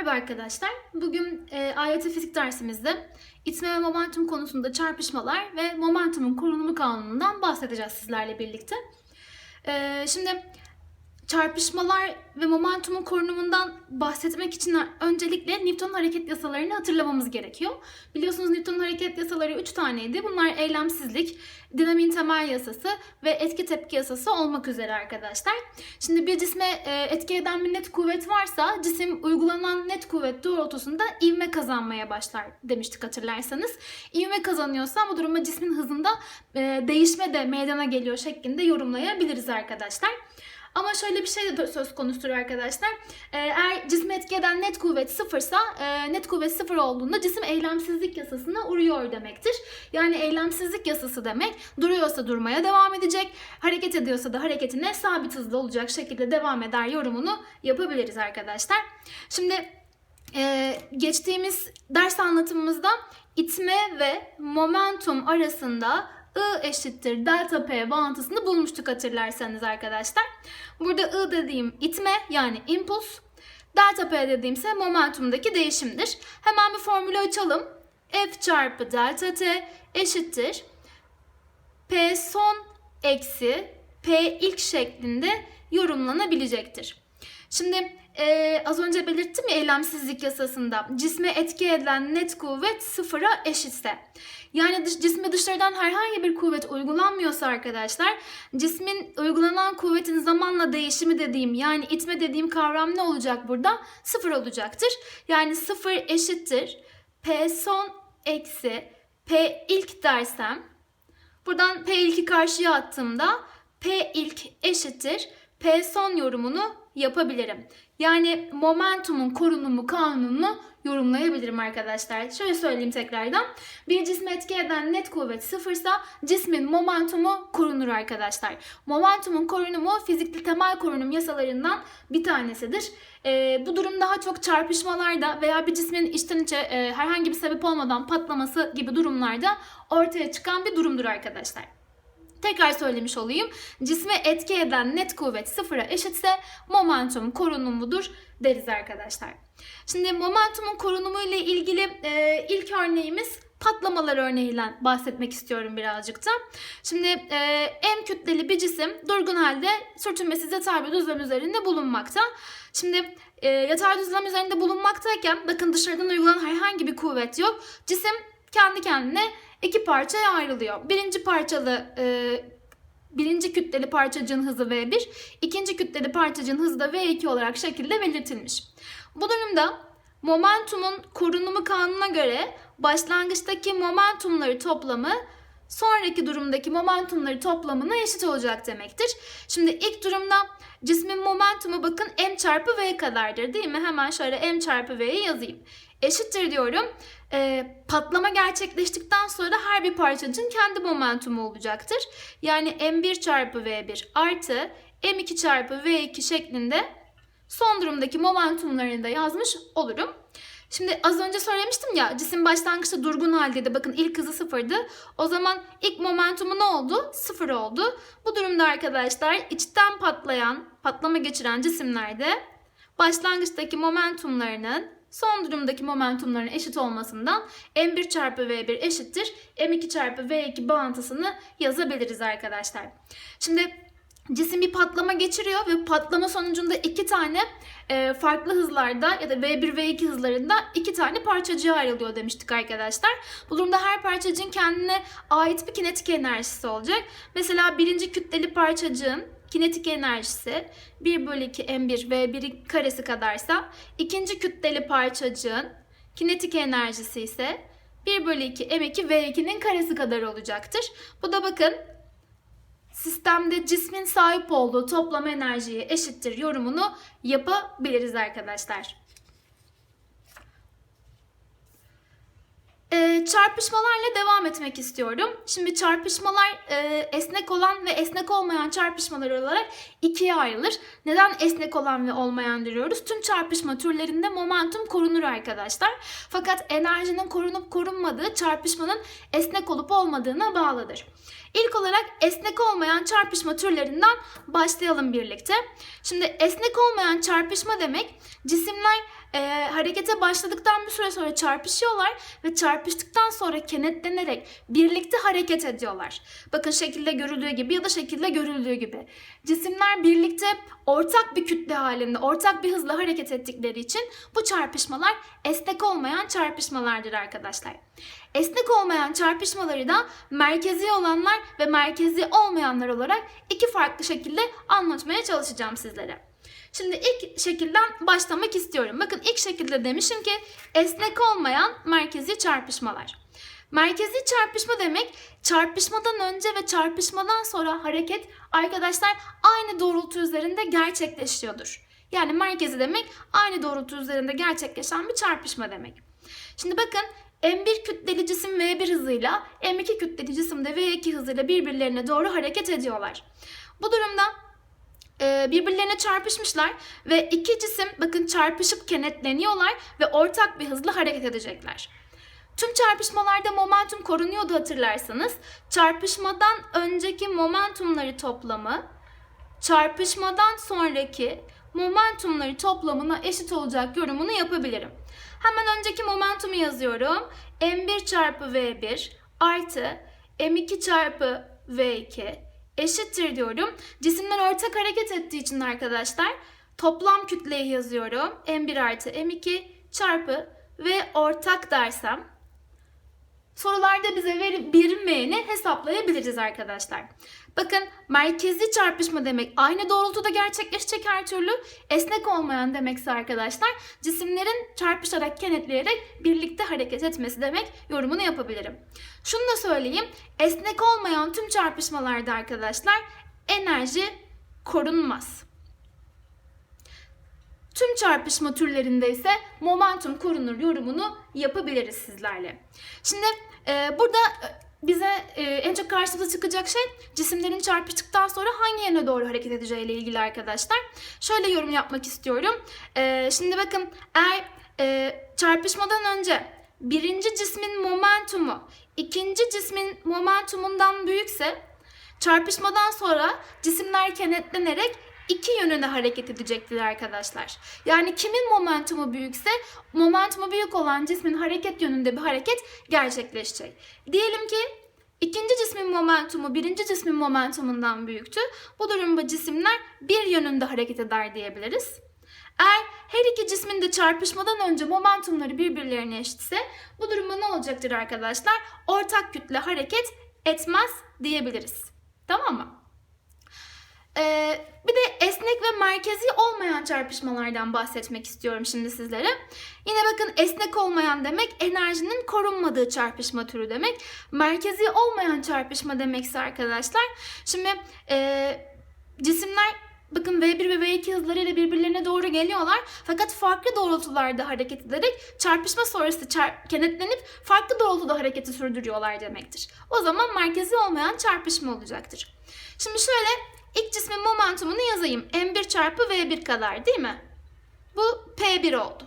Merhaba arkadaşlar. Bugün e, AYT fizik dersimizde itme ve momentum konusunda çarpışmalar ve momentumun korunumu kanunundan bahsedeceğiz sizlerle birlikte. E, şimdi çarpışmalar ve momentumun korunumundan bahsetmek için öncelikle Newton'un hareket yasalarını hatırlamamız gerekiyor. Biliyorsunuz Newton'un hareket yasaları 3 taneydi. Bunlar eylemsizlik, dinamiğin temel yasası ve etki tepki yasası olmak üzere arkadaşlar. Şimdi bir cisme e, etki eden bir net kuvvet varsa cisim uygulanan net kuvvet doğrultusunda ivme kazanmaya başlar demiştik hatırlarsanız. İvme kazanıyorsa bu durumda cismin hızında e, değişme de meydana geliyor şeklinde yorumlayabiliriz arkadaşlar. Ama şöyle bir şey de söz konusudur arkadaşlar. Ee, Eğer cisme etki net kuvvet sıfırsa, e, net kuvvet sıfır olduğunda cisim eylemsizlik yasasına uğruyor demektir. Yani eylemsizlik yasası demek duruyorsa durmaya devam edecek, hareket ediyorsa da hareketine sabit hızlı olacak şekilde devam eder yorumunu yapabiliriz arkadaşlar. Şimdi e, geçtiğimiz ders anlatımımızda itme ve momentum arasında I eşittir delta P bağıntısını bulmuştuk hatırlarsanız arkadaşlar. Burada I dediğim itme yani impuls. Delta P dediğimse momentumdaki değişimdir. Hemen bir formülü açalım. F çarpı delta T eşittir. P son eksi P ilk şeklinde yorumlanabilecektir. Şimdi e, az önce belirttim ya eylemsizlik yasasında cisme etki edilen net kuvvet sıfıra eşitse. Yani dış, cisme dışarıdan herhangi bir kuvvet uygulanmıyorsa arkadaşlar cismin uygulanan kuvvetin zamanla değişimi dediğim yani itme dediğim kavram ne olacak burada? Sıfır olacaktır. Yani sıfır eşittir P son eksi P ilk dersem buradan P ilki karşıya attığımda P ilk eşittir P son yorumunu yapabilirim. Yani momentumun korunumu kanununu yorumlayabilirim arkadaşlar. Şöyle söyleyeyim tekrardan. Bir cisme etki eden net kuvvet sıfırsa cismin momentumu korunur arkadaşlar. Momentumun korunumu fizikli temel korunum yasalarından bir tanesidir. Ee, bu durum daha çok çarpışmalarda veya bir cismin içten içe e, herhangi bir sebep olmadan patlaması gibi durumlarda ortaya çıkan bir durumdur arkadaşlar. Tekrar söylemiş olayım. Cisme etki eden net kuvvet sıfıra eşitse momentum korunumudur deriz arkadaşlar. Şimdi momentumun korunumu ile ilgili e, ilk örneğimiz patlamalar örneğiyle bahsetmek istiyorum birazcık da. Şimdi e, en kütleli bir cisim durgun halde sürtünmesiz yatay bir düzlem üzerinde bulunmakta. Şimdi e, yatay düzlem üzerinde bulunmaktayken bakın dışarıdan uygulanan herhangi bir kuvvet yok. Cisim kendi kendine iki parçaya ayrılıyor. Birinci parçalı e, birinci kütleli parçacığın hızı V1, ikinci kütleli parçacığın hızı da V2 olarak şekilde belirtilmiş. Bu durumda momentumun korunumu kanununa göre başlangıçtaki momentumları toplamı sonraki durumdaki momentumları toplamına eşit olacak demektir. Şimdi ilk durumda cismin momentumu bakın m çarpı v kadardır değil mi? Hemen şöyle m çarpı v'yi yazayım. Eşittir diyorum. E, patlama gerçekleştikten sonra her bir parçacığın kendi momentumu olacaktır. Yani m1 çarpı v1 artı m2 çarpı v2 şeklinde son durumdaki momentumlarını da yazmış olurum. Şimdi az önce söylemiştim ya cisim başlangıçta durgun haldeydi. Bakın ilk hızı sıfırdı. O zaman ilk momentumu ne oldu? Sıfır oldu. Bu durumda arkadaşlar içten patlayan, patlama geçiren cisimlerde başlangıçtaki momentumlarının son durumdaki momentumların eşit olmasından m1 çarpı v1 eşittir m2 çarpı v2 bağıntısını yazabiliriz arkadaşlar. Şimdi cisim bir patlama geçiriyor ve patlama sonucunda iki tane e, farklı hızlarda ya da V1 V2 hızlarında iki tane parçacığa ayrılıyor demiştik arkadaşlar. Bu durumda her parçacığın kendine ait bir kinetik enerjisi olacak. Mesela birinci kütleli parçacığın kinetik enerjisi 1 bölü 2 m1 v1 karesi kadarsa ikinci kütleli parçacığın kinetik enerjisi ise 1 bölü 2 m2 v2'nin karesi kadar olacaktır. Bu da bakın sistemde cismin sahip olduğu toplam enerjiye eşittir yorumunu yapabiliriz arkadaşlar. Ee, çarpışmalarla devam etmek istiyorum. Şimdi çarpışmalar e, esnek olan ve esnek olmayan çarpışmalar olarak ikiye ayrılır. Neden esnek olan ve olmayan diyoruz? Tüm çarpışma türlerinde momentum korunur arkadaşlar. Fakat enerjinin korunup korunmadığı çarpışmanın esnek olup olmadığına bağlıdır. İlk olarak esnek olmayan çarpışma türlerinden başlayalım birlikte. Şimdi esnek olmayan çarpışma demek cisimler e, harekete başladıktan bir süre sonra çarpışıyorlar ve çarpıştıktan sonra kenetlenerek birlikte hareket ediyorlar. Bakın şekilde görüldüğü gibi ya da şekilde görüldüğü gibi. Cisimler birlikte ortak bir kütle halinde, ortak bir hızla hareket ettikleri için bu çarpışmalar esnek olmayan çarpışmalardır arkadaşlar. Esnek olmayan çarpışmaları da merkezi olanlar ve merkezi olmayanlar olarak iki farklı şekilde anlatmaya çalışacağım sizlere. Şimdi ilk şekilden başlamak istiyorum. Bakın ilk şekilde demişim ki esnek olmayan merkezi çarpışmalar. Merkezi çarpışma demek çarpışmadan önce ve çarpışmadan sonra hareket arkadaşlar aynı doğrultu üzerinde gerçekleşiyordur. Yani merkezi demek aynı doğrultu üzerinde gerçekleşen bir çarpışma demek. Şimdi bakın M1 kütleli cisim V1 hızıyla M2 kütleli cisim de V2 hızıyla birbirlerine doğru hareket ediyorlar. Bu durumda birbirlerine çarpışmışlar ve iki cisim bakın çarpışıp kenetleniyorlar ve ortak bir hızla hareket edecekler. Tüm çarpışmalarda momentum korunuyordu hatırlarsanız. Çarpışmadan önceki momentumları toplamı çarpışmadan sonraki momentumları toplamına eşit olacak yorumunu yapabilirim. Hemen önceki momentumu yazıyorum. M1 çarpı V1 artı M2 çarpı V2 eşittir diyorum. Cisimler ortak hareket ettiği için arkadaşlar toplam kütleyi yazıyorum. M1 artı M2 çarpı ve ortak dersem sorularda bize verip bilinmeyeni hesaplayabiliriz arkadaşlar. Bakın merkezi çarpışma demek aynı doğrultuda gerçekleşecek her türlü. Esnek olmayan demekse arkadaşlar cisimlerin çarpışarak kenetleyerek birlikte hareket etmesi demek yorumunu yapabilirim. Şunu da söyleyeyim. Esnek olmayan tüm çarpışmalarda arkadaşlar enerji korunmaz. Tüm çarpışma türlerinde ise momentum korunur yorumunu yapabiliriz sizlerle. Şimdi e, burada bize e, en çok karşımıza çıkacak şey cisimlerin çarpıştıktan sonra hangi yöne doğru hareket edeceği ile ilgili arkadaşlar. Şöyle yorum yapmak istiyorum. E, şimdi bakın eğer e, çarpışmadan önce birinci cismin momentumu ikinci cismin momentumundan büyükse çarpışmadan sonra cisimler kenetlenerek iki yönüne hareket edecektir arkadaşlar. Yani kimin momentumu büyükse momentumu büyük olan cismin hareket yönünde bir hareket gerçekleşecek. Diyelim ki ikinci cismin momentumu birinci cismin momentumundan büyüktü. Bu durumda cisimler bir yönünde hareket eder diyebiliriz. Eğer her iki cismin de çarpışmadan önce momentumları birbirlerine eşitse bu durumda ne olacaktır arkadaşlar? Ortak kütle hareket etmez diyebiliriz. Tamam mı? Ee, bir de esnek ve merkezi olmayan çarpışmalardan bahsetmek istiyorum şimdi sizlere. Yine bakın esnek olmayan demek enerjinin korunmadığı çarpışma türü demek. Merkezi olmayan çarpışma demekse arkadaşlar. Şimdi e, cisimler bakın V1 ve V2 hızlarıyla birbirlerine doğru geliyorlar. Fakat farklı doğrultularda hareket ederek çarpışma sonrası çar- kenetlenip farklı doğrultuda hareketi sürdürüyorlar demektir. O zaman merkezi olmayan çarpışma olacaktır. Şimdi şöyle İlk cismin momentumunu yazayım. M1 çarpı V1 kadar değil mi? Bu P1 oldu.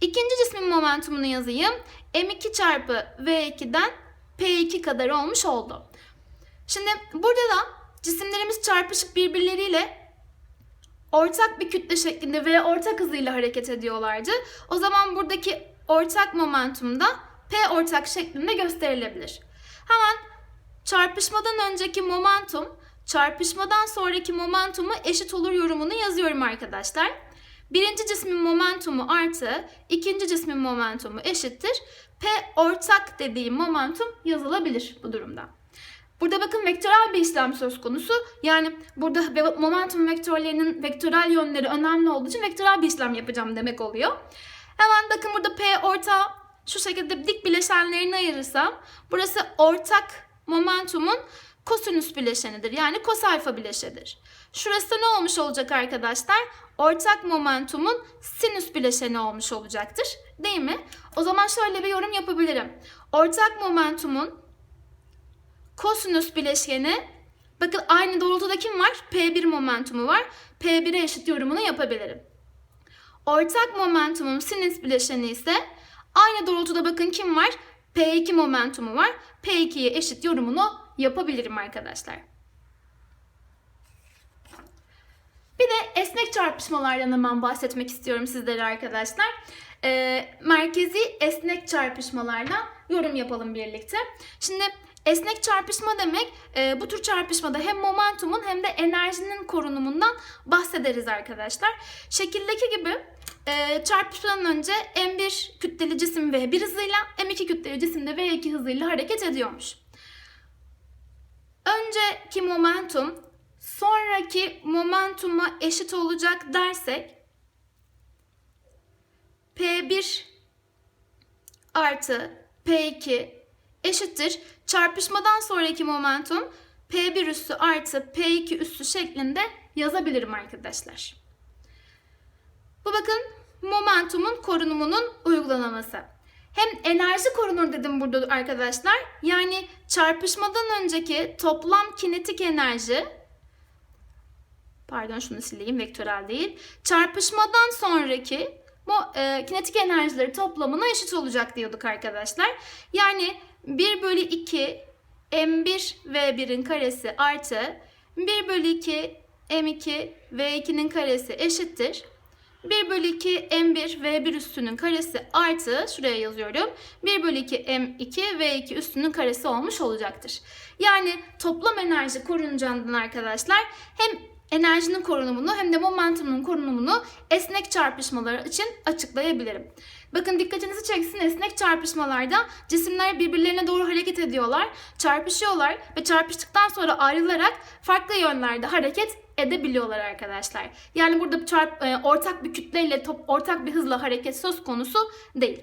İkinci cismin momentumunu yazayım. M2 çarpı V2'den P2 kadar olmuş oldu. Şimdi burada da cisimlerimiz çarpışıp birbirleriyle ortak bir kütle şeklinde ve ortak hızıyla hareket ediyorlardı. O zaman buradaki ortak momentum da P ortak şeklinde gösterilebilir. Hemen çarpışmadan önceki momentum çarpışmadan sonraki momentumu eşit olur yorumunu yazıyorum arkadaşlar. Birinci cismin momentumu artı ikinci cismin momentumu eşittir. P ortak dediğim momentum yazılabilir bu durumda. Burada bakın vektörel bir işlem söz konusu. Yani burada momentum vektörlerinin vektörel yönleri önemli olduğu için vektörel bir işlem yapacağım demek oluyor. Hemen bakın burada P orta şu şekilde dik bileşenlerini ayırırsam burası ortak momentumun kosinüs bileşenidir. Yani kosalfa bileşenidir. Şurası ne olmuş olacak arkadaşlar? Ortak momentumun sinüs bileşeni olmuş olacaktır. Değil mi? O zaman şöyle bir yorum yapabilirim. Ortak momentumun kosinüs bileşeni bakın aynı doğrultuda kim var? P1 momentumu var. P1'e eşit yorumunu yapabilirim. Ortak momentumun sinüs bileşeni ise aynı doğrultuda bakın kim var? P2 momentumu var. P2'ye eşit yorumunu yapabilirim arkadaşlar. Bir de esnek çarpışmalardan hemen bahsetmek istiyorum sizlere arkadaşlar. Ee, merkezi esnek çarpışmalardan yorum yapalım birlikte. Şimdi esnek çarpışma demek e, bu tür çarpışmada hem momentumun hem de enerjinin korunumundan bahsederiz arkadaşlar. Şekildeki gibi e, çarpışmadan önce M1 kütleli cisim V1 hızıyla M2 kütleli cisim de V2 hızıyla hareket ediyormuş. Önceki momentum sonraki momentuma eşit olacak dersek P1 artı P2 eşittir. Çarpışmadan sonraki momentum P1 üssü artı P2 üssü şeklinde yazabilirim arkadaşlar. Bu bakın momentumun korunumunun uygulaması. Hem enerji korunur dedim burada arkadaşlar. Yani çarpışmadan önceki toplam kinetik enerji pardon şunu sileyim vektörel değil. Çarpışmadan sonraki bu e, kinetik enerjileri toplamına eşit olacak diyorduk arkadaşlar. Yani 1 bölü 2 m1 v1'in karesi artı 1 bölü 2 m2 v2'nin karesi eşittir. 1 bölü 2 m1 v1 üstünün karesi artı şuraya yazıyorum. 1 bölü 2 m2 v2 üstünün karesi olmuş olacaktır. Yani toplam enerji korunacağından arkadaşlar hem enerjinin korunumunu hem de momentumun korunumunu esnek çarpışmalar için açıklayabilirim. Bakın dikkatinizi çeksin esnek çarpışmalarda cisimler birbirlerine doğru hareket ediyorlar, çarpışıyorlar ve çarpıştıktan sonra ayrılarak farklı yönlerde hareket edebiliyorlar arkadaşlar. Yani burada çarp, e, ortak bir kütleyle top, ortak bir hızla hareket söz konusu değil.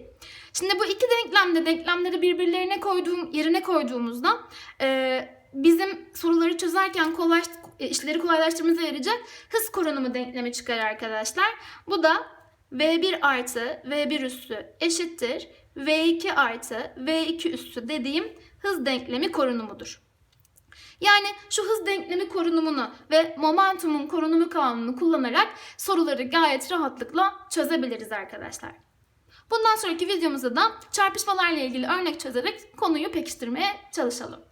Şimdi bu iki denklemde denklemleri birbirlerine koyduğum yerine koyduğumuzda e, bizim soruları çözerken kolay işleri kolaylaştırmamıza yarayacak hız korunumu denklemi çıkar arkadaşlar. Bu da V1 artı V1 üssü eşittir V2 artı V2 üssü dediğim hız denklemi korunumudur. Yani şu hız denklemi korunumunu ve momentumun korunumu kanununu kullanarak soruları gayet rahatlıkla çözebiliriz arkadaşlar. Bundan sonraki videomuzda da çarpışmalarla ilgili örnek çözerek konuyu pekiştirmeye çalışalım.